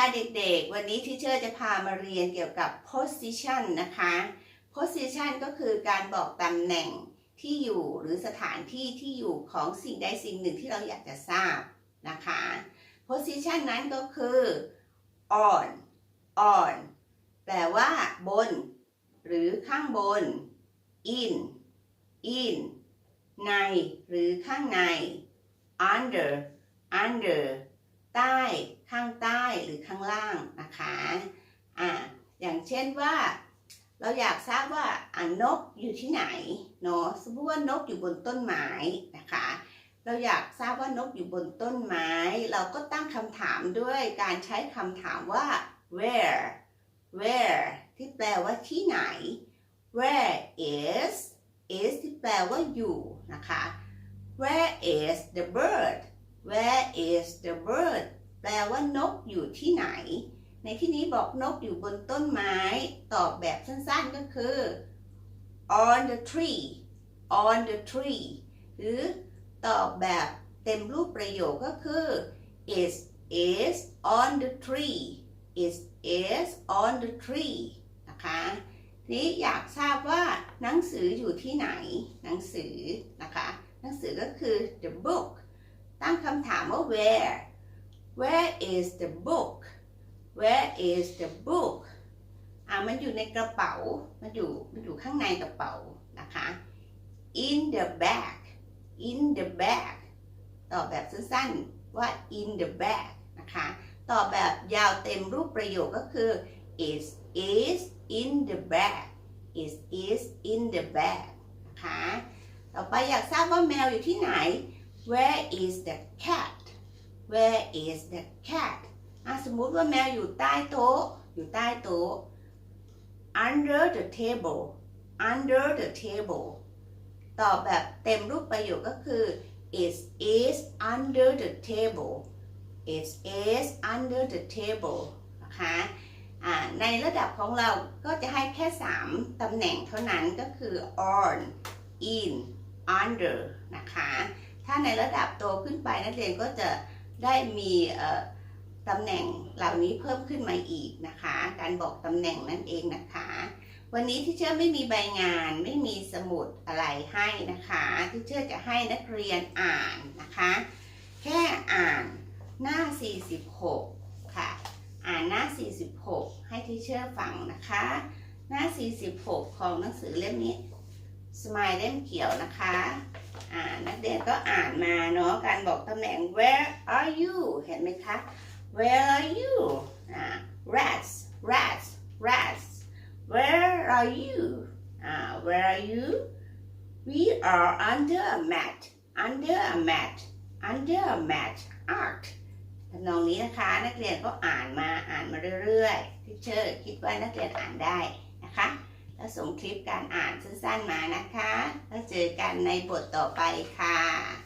ค่ะเด็กๆ วันนี้ที่เชอร์จะพามาเรียนเกี่ยวกับ position นะคะ position ก็คือการบอกตำแหน่งที่อยู่หรือสถานที่ที่อยู่ของสิ่งใดสิ่งหนึ่งที่เราอยากจะทราบนะคะ position นั้นก็คือ on on แปลว่าบน หรือข้างบน in in ใน หรือข้างใน under under ใต้ข้างใต้หรือข้างล่างนะคะอ่าอย่างเช่นว่า เราอยากทราบว่าอ่านกอยู่ที่ไหนเนาะสมมติว่านกอยู่บนต้นไม้นะคะ เราอยากทราบว่านกอยู่บนต้นไม้ เราก็ตั้งคำถามด้วยการใช้คำถามว่า where where ที่แปลว่าที่ไหน where is is ที่แปลว่าอยู่นะคะ where is the bird where is the bird แปลว่านกอยู่ที่ไหน ในที่นี้บอกนกอยู่บนต้นไม้ ตอบแบบสั้นๆก็คือ on the tree on the tree หรือตอบแบบเต็มรูปประโยคก็คือ is is on the tree is is on the tree นะคะนี้อยากทราบว่าหนังสืออยู่ที่ไหน หนังสือนะคะ หนังสือก็คือ the book ตั้งคำถามว่า where where is the book where is the book อ่ามันอยู่ในกระเป๋า มันอยู่ มันอยู่ข้างในกระเป๋านะคะ in the bag in the bag ตอบแบบสั้นๆว่า in the bag นะคะ ตอบแบบยาวเต็มรูปประโยคก็คือ is is in the bag is is in the bag นะคะ ต่อไปอยากทราบว่าแมวอยู่ที่ไหน where is the cat where is the cat อะสมมุติว่าแมวอยู่ใต้โต๊ะ อยู่ใต้โต๊ะ under the table under the table ตอบแบบเต็มรูปประโยคก็คือ it is under the table it is under the table นะคะในระดับของเราก็จะให้แค่ 3 ตำแหน่งเท่านั้นก็คือ on in under นะคะ ถ้าในระดับโตขึ้นไปนักเรียนก็จะได้มีตำแหน่งเหล่านี้เพิ่มขึ้นมาอีกนะคะ การบอกตำแหน่งนั่นเองนะคะ วันนี้ที่เชื่อไม่มีใบงานไม่มีสมุดอะไรให้นะคะ ที่เชื่อจะให้นักเรียนอ่านนะคะ แค่อ่านหน้า 46 ค่ะ อ่านหน้า 46 ให้ที่เชื่อฟังนะคะ หน้า 46 ของหนังสือเล่มนี้ สมายเล่มเขียวนะคะ อ่านักเรียนก็อ่านมาเนาะการบอกตำแหน่ง where are you เห็นไหมคะ where are you อ่า rats rats rats where are you อ่า where are you we are under a mat under a mat under a mat art ทำนองนี้นะคะ นักเรียนก็อ่านมาอ่านมาเรื่อยๆที่เชอร์คิดว่านักเรียนอ่านได้นะคะ แล้วส่งคลิปการอ่านสั้นๆมานะคะ แล้วเจอกันในบทต่อไปค่ะ